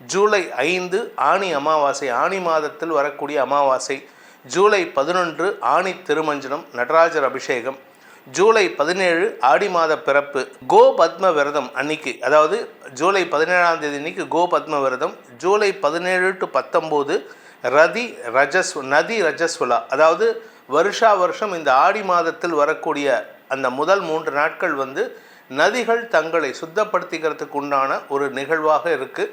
ஜூலை ஐந்து ஆணி அமாவாசை. ஆணி மாதத்தில் வரக்கூடிய அமாவாசை. ஜூலை பதினொன்று ஆணி திருமஞ்சனம் நடராஜர் அபிஷேகம். ஜூலை பதினேழு ஆடி மாத பிறப்பு. கோ பத்ம விரதம் அன்னைக்கு அதாவது ஜூலை பதினேழாம் தேதி அன்னைக்கு கோ பத்ம விரதம். ஜூலை பதினேழு டு பத்தொம்போது ரதி ரஜஸ் நதி ரஜஸ்வலா. அதாவது வருஷா வருஷம் இந்த ஆடி மாதத்தில் வரக்கூடிய அந்த முதல் மூன்று நாட்கள் வந்து நதிகள் தங்களை சுத்தப்படுத்திக்கிறதுக்கு உண்டான ஒரு நிகழ்வாக இருக்குது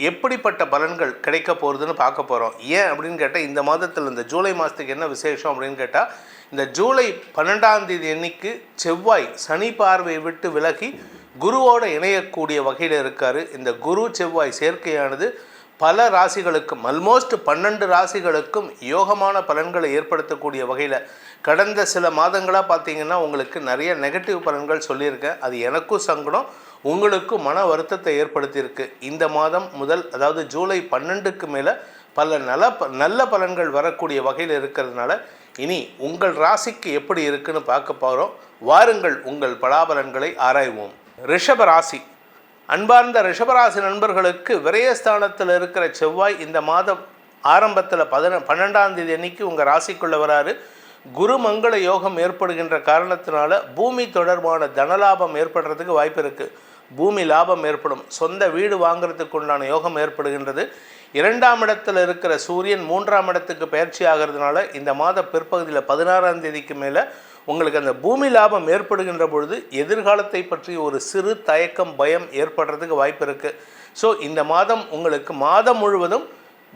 எப்படிப்பட்ட பலன்கள் கிடைக்க போகிறதுன்னு பார்க்க போகிறோம் ஏன் அப்படின்னு கேட்டால் இந்த மாதத்தில் இந்த ஜூலை மாதத்துக்கு என்ன விசேஷம் அப்படின்னு கேட்டால் இந்த ஜூலை பன்னெண்டாம் தேதி அன்னைக்கு செவ்வாய் சனி பார்வை விட்டு விலகி குருவோடு இணையக்கூடிய வகையில் இருக்கார். இந்த குரு செவ்வாய் சேர்க்கையானது பல ராசிகளுக்கும் அல்மோஸ்ட் பன்னெண்டு ராசிகளுக்கும் யோகமான பலன்களை ஏற்படுத்தக்கூடிய வகையில் கடந்த சில மாதங்களாக பார்த்தீங்கன்னா உங்களுக்கு நிறைய நெகட்டிவ் பலன்கள் சொல்லியிருக்கேன். அது எனக்கும் சங்கடம் உங்களுக்கும் மன வருத்தத்தை ஏற்படுத்தியிருக்கு. இந்த மாதம் முதல் அதாவது ஜூலை பன்னெண்டுக்கு மேலே பல நல ப- நல்ல பலன்கள் வரக்கூடிய வகையில் இருக்கிறதுனால இனி உங்கள் ராசிக்கு எப்படி இருக்குன்னு பார்க்க போகிறோம் வாருங்கள் உங்கள் பலாபலன்களை ஆராய்வோம். ரிஷப ராசி. அன்பார்ந்த ரிஷபராசி நண்பர்களுக்கு விரயஸ்தானத்தில் இருக்கிற செவ்வாய் இந்த மாதம் ஆரம்பத்தில் பதின பன்னெண்டாம் தேதி அன்னைக்கு உங்கள் ராசிக்குள்ளே வராரு. குரு மங்கள யோகம் ஏற்படுகின்ற காரணத்தினால பூமி தொடர்பான தனலாபம் ஏற்படுறதுக்கு வாய்ப்பு இருக்குது பூமி லாபம் ஏற்படும். சொந்த வீடு வாங்குறதுக்கு உண்டான யோகம் ஏற்படுகின்றது. இரண்டாம் இடத்தில் இருக்கிற சூரியன் மூன்றாம் இடத்துக்கு பயிற்சி ஆகிறதுனால இந்த மாத பிற்பகுதியில் பதினாறாம் தேதிக்கு மேலே உங்களுக்கு அந்த பூமி லாபம் ஏற்படுகின்ற பொழுது எதிர்காலத்தை பற்றி ஒரு சிறு தயக்கம் பயம் ஏற்படுறதுக்கு வாய்ப்பு இருக்குது ஸோ இந்த மாதம் உங்களுக்கு மாதம் முழுவதும்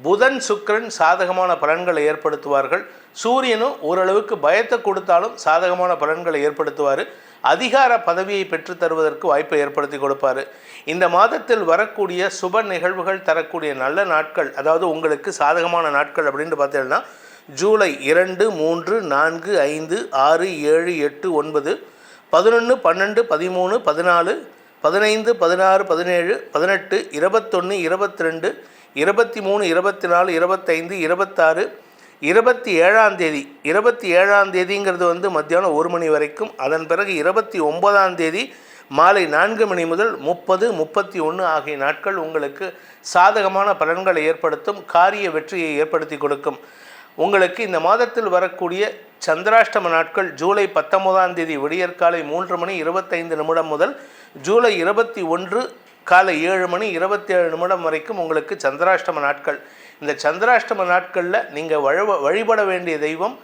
புதன் சுக்கரன் சாதகமான பலன்களை ஏற்படுத்துவார்கள். சூரியனும் ஓரளவுக்கு பயத்தை கொடுத்தாலும் சாதகமான பலன்களை ஏற்படுத்துவார். அதிகார பதவியை பெற்று தருவதற்கு வாய்ப்பை ஏற்படுத்தி கொடுப்பாரு. இந்த மாதத்தில் வரக்கூடிய சுப நிகழ்வுகள் தரக்கூடிய நல்ல நாட்கள் அதாவது உங்களுக்கு சாதகமான நாட்கள் அப்படின்னு பார்த்தீங்கன்னா ஜூலை இரண்டு மூன்று நான்கு ஐந்து ஆறு ஏழு எட்டு ஒன்பது பதினொன்று பன்னெண்டு பதிமூணு பதினாலு பதினைந்து பதினாறு பதினேழு பதினெட்டு இருபத்தொன்று இருபத்தி ரெண்டு இருபத்தி மூணு இருபத்தி நாலு இருபத்தைந்து இருபத்தாறு இருபத்தி ஏழாம் தேதி. இருபத்தி ஏழாம் தேதிங்கிறது வந்து மத்தியானம் ஒரு மணி வரைக்கும். அதன் பிறகு இருபத்தி ஒன்பதாம் தேதி மாலை நான்கு மணி முதல் முப்பது முப்பத்தி ஒன்று ஆகிய நாட்கள் உங்களுக்கு சாதகமான பலன்களை ஏற்படுத்தும் காரிய வெற்றியை ஏற்படுத்தி கொடுக்கும். உங்களுக்கு இந்த மாதத்தில் வரக்கூடிய சந்திராஷ்டம நாட்கள் ஜூலை பத்தொன்பதாம் தேதி விடியற்காலை மூன்று மணி இருபத்தைந்து நிமிடம் முதல் ஜூலை இருபத்தி ஒன்று காலை ஏழு மணி இருபத்தேழு நிமிடம் வரைக்கும் உங்களுக்கு சந்திராஷ்டம நாட்கள். இந்த சந்திராஷ்டம நாட்களில் நீங்கள் வழ வழிபட வேண்டிய தெய்வம்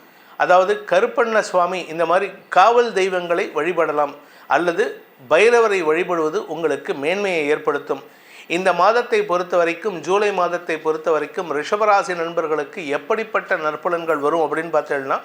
அதாவது கருப்பண்ண சுவாமி இந்த மாதிரி காவல் தெய்வங்களை வழிபடலாம். அல்லது பைரவரை வழிபடுவது உங்களுக்கு மேன்மையை ஏற்படுத்தும். இந்த மாதத்தை பொறுத்த வரைக்கும் ஜூலை மாதத்தை பொறுத்த வரைக்கும் ரிஷபராசி நண்பர்களுக்கு எப்படிப்பட்ட நற்பலன்கள் வரும் அப்படின்னு பார்த்தீங்கன்னா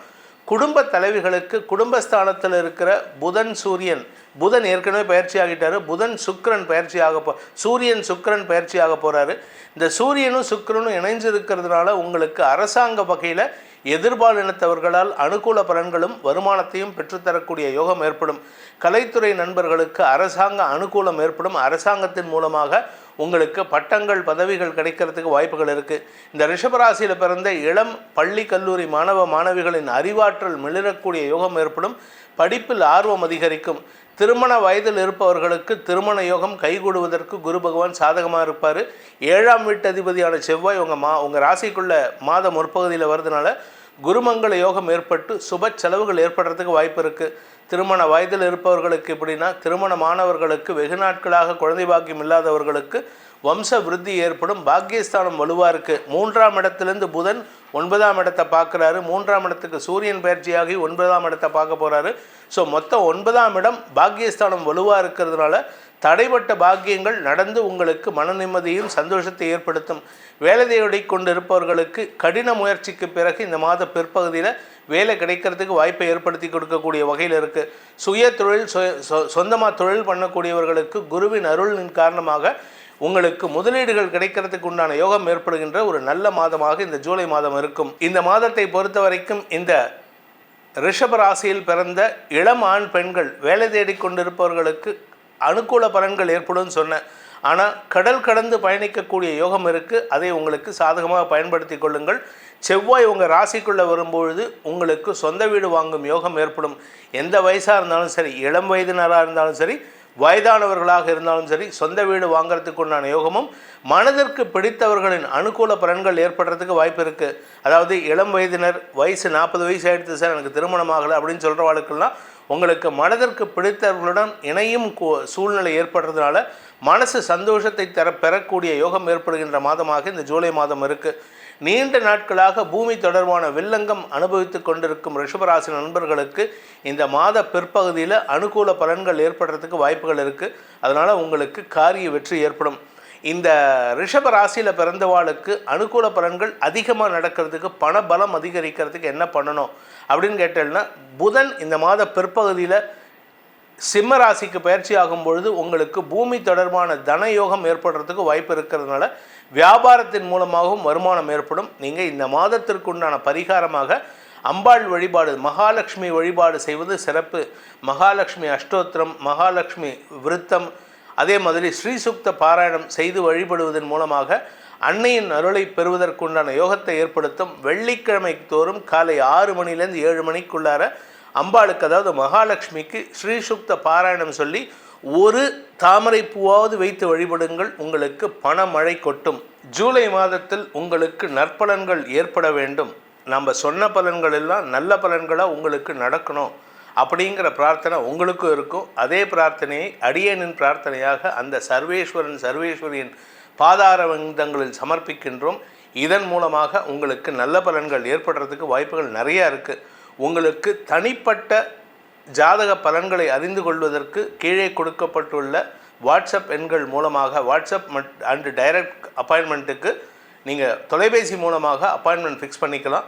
குடும்ப தலைவிகளுக்கு குடும்பஸ்தானத்தில் இருக்கிற புதன் சூரியன் புதன் ஏற்கனவே பயிற்சி ஆகிட்டார் புதன் சுக்கரன் பயிற்சி ஆக போ சூரியன் சுக்கிரன் பயிற்சி ஆக போகிறாரு இந்த சூரியனும் சுக்கிரனும் இணைஞ்சு இருக்கிறதுனால உங்களுக்கு அரசாங்க வகையில் எதிர்பாலினத்தவர்களால் அனுகூல பலன்களும் வருமானத்தையும் பெற்றுத்தரக்கூடிய யோகம் ஏற்படும். கலைத்துறை நண்பர்களுக்கு அரசாங்க அனுகூலம் ஏற்படும். அரசாங்கத்தின் மூலமாக உங்களுக்கு பட்டங்கள் பதவிகள் கிடைக்கிறதுக்கு வாய்ப்புகள் இருக்குது இந்த ரிஷபராசியில் பிறந்த இளம் பள்ளி கல்லூரி மாணவ மாணவிகளின் அறிவாற்றல் மிளிரக்கூடிய யோகம் ஏற்படும். படிப்பில் ஆர்வம் அதிகரிக்கும். திருமண வயதில் இருப்பவர்களுக்கு திருமண யோகம் கைகூடுவதற்கு குரு பகவான் சாதகமாக இருப்பார். ஏழாம் வீட்டு அதிபதியான செவ்வாய் உங்கள் மா உங்கள் ராசிக்குள்ள மாதம் முற்பகுதியில் வர்றதுனால குருமங்கள யோகம் ஏற்பட்டு சுப செலவுகள் ஏற்படுறதுக்கு வாய்ப்பு இருக்குது திருமண வயதில் இருப்பவர்களுக்கு எப்படின்னா திருமணமானவர்களுக்கு வெகு நாட்களாக குழந்தை பாக்கியம் இல்லாதவர்களுக்கு வம்ச விருத்தி ஏற்படும் பாக்கியஸ்தானம் வலுவாக இருக்குது மூன்றாம் இடத்துலேருந்து புதன் ஒன்பதாம் இடத்தை பார்க்குறாரு. மூன்றாம் இடத்துக்கு சூரியன் பயிற்சியாகி ஒன்பதாம் இடத்தை பார்க்க போகிறாரு ஸோ மொத்தம் ஒன்பதாம் இடம் பாக்கியஸ்தானம் வலுவாக இருக்கிறதுனால தடைப்பட்ட பாக்கியங்கள் நடந்து உங்களுக்கு மன நிம்மதியும் சந்தோஷத்தை ஏற்படுத்தும். வேலை தேடி கொண்டு இருப்பவர்களுக்கு கடின முயற்சிக்கு பிறகு இந்த மாத பிற்பகுதியில் வேலை கிடைக்கிறதுக்கு வாய்ப்பை ஏற்படுத்தி கொடுக்கக்கூடிய வகையில் இருக்குது சுய தொழில் சொந்தமாக தொழில் பண்ணக்கூடியவர்களுக்கு குருவின் அருளின் காரணமாக உங்களுக்கு முதலீடுகள் கிடைக்கிறதுக்கு உண்டான யோகம் ஏற்படுகின்ற ஒரு நல்ல மாதமாக இந்த ஜூலை மாதம் இருக்கும். இந்த மாதத்தை பொறுத்த வரைக்கும் இந்த ரிஷப ராசியில் பிறந்த இளம் ஆண் பெண்கள் வேலை தேடிக் கொண்டிருப்பவர்களுக்கு அனுகூல பலன்கள் ஏற்படும் சொன்னேன். ஆனால் கடல் கடந்து பயணிக்கக்கூடிய யோகம் இருக்குது அதை உங்களுக்கு சாதகமாக பயன்படுத்தி கொள்ளுங்கள். செவ்வாய் உங்கள் ராசிக்குள்ளே வரும்பொழுது உங்களுக்கு சொந்த வீடு வாங்கும் யோகம் ஏற்படும். எந்த வயசாக இருந்தாலும் சரி இளம் வயதினராக இருந்தாலும் சரி வயதானவர்களாக இருந்தாலும் சரி சொந்த வீடு வாங்கிறதுக்குண்டான யோகமும் மனதிற்கு பிடித்தவர்களின் அனுகூல பலன்கள் ஏற்படுறதுக்கு வாய்ப்பு இருக்குது அதாவது இளம் வயதினர் வயசு நாற்பது வயசு ஆகிடுது சார் எனக்கு திருமணம் ஆகலை அப்படின்னு சொல்கிற வாழ்க்கெல்லாம் உங்களுக்கு மனதிற்கு பிடித்தவர்களுடன் இணையும் சூழ்நிலை ஏற்படுறதுனால மனசு சந்தோஷத்தை தர பெறக்கூடிய யோகம் ஏற்படுகின்ற மாதமாக இந்த ஜூலை மாதம் இருக்குது நீண்ட நாட்களாக பூமி தொடர்பான வில்லங்கம் அனுபவித்து கொண்டிருக்கும் ரிஷபராசி நண்பர்களுக்கு இந்த மாத பிற்பகுதியில் அனுகூல பலன்கள் ஏற்படுறதுக்கு வாய்ப்புகள் இருக்குது அதனால் உங்களுக்கு காரிய வெற்றி ஏற்படும். இந்த ரிஷப ராசியில் பிறந்தவாளுக்கு அனுகூல பலன்கள் அதிகமாக நடக்கிறதுக்கு பண பலம் அதிகரிக்கிறதுக்கு என்ன பண்ணணும் அப்படின்னு கேட்டேன்னா புதன் இந்த மாத பிற்பகுதியில் சிம்ம ராசிக்கு பயிற்சி ஆகும் பொழுது உங்களுக்கு பூமி தொடர்பான தன யோகம் ஏற்படுறதுக்கு வாய்ப்பு இருக்கிறதுனால வியாபாரத்தின் மூலமாகவும் வருமானம் ஏற்படும். நீங்கள் இந்த மாதத்திற்குண்டான பரிகாரமாக அம்பாள் வழிபாடு மகாலட்சுமி வழிபாடு செய்வது சிறப்பு. மகாலட்சுமி அஷ்டோத்திரம் மகாலட்சுமி விருத்தம் அதே மாதிரி ஸ்ரீசுக்த பாராயணம் செய்து வழிபடுவதன் மூலமாக அன்னையின் அருளை பெறுவதற்குண்டான யோகத்தை ஏற்படுத்தும் வெள்ளிக்கிழமை தோறும் காலை ஆறு மணிலேருந்து ஏழு மணிக்குள்ளார அம்பாளுக்கு அதாவது மகாலட்சுமிக்கு ஸ்ரீசுக்த பாராயணம் சொல்லி ஒரு தாமரை பூவாவது வைத்து வழிபடுங்கள் உங்களுக்கு பணமழை கொட்டும். ஜூலை மாதத்தில் உங்களுக்கு நற்பலன்கள் ஏற்பட வேண்டும். நம்ம சொன்ன பலன்கள் எல்லாம் நல்ல பலன்களாக உங்களுக்கு நடக்கணும். அப்படிங்கிற பிரார்த்தனை உங்களுக்கும் இருக்கும். அதே பிரார்த்தனையை அடியனின் பிரார்த்தனையாக அந்த சர்வேஸ்வரன் சர்வேஸ்வரியின் பாதாரவந்தங்களில் சமர்ப்பிக்கின்றோம். இதன் மூலமாக உங்களுக்கு நல்ல பலன்கள் ஏற்படுறதுக்கு வாய்ப்புகள் நிறையா இருக்குது உங்களுக்கு தனிப்பட்ட ஜாதக பலன்களை அறிந்து கொள்வதற்கு கீழே கொடுக்கப்பட்டுள்ள வாட்ஸ்அப் எண்கள் மூலமாக வாட்ஸ்அப் அண்டு டைரக்ட் அப்பாயின்மெண்ட்டுக்கு நீங்கள் தொலைபேசி மூலமாக அப்பாயின்மெண்ட் ஃபிக்ஸ் பண்ணிக்கலாம்.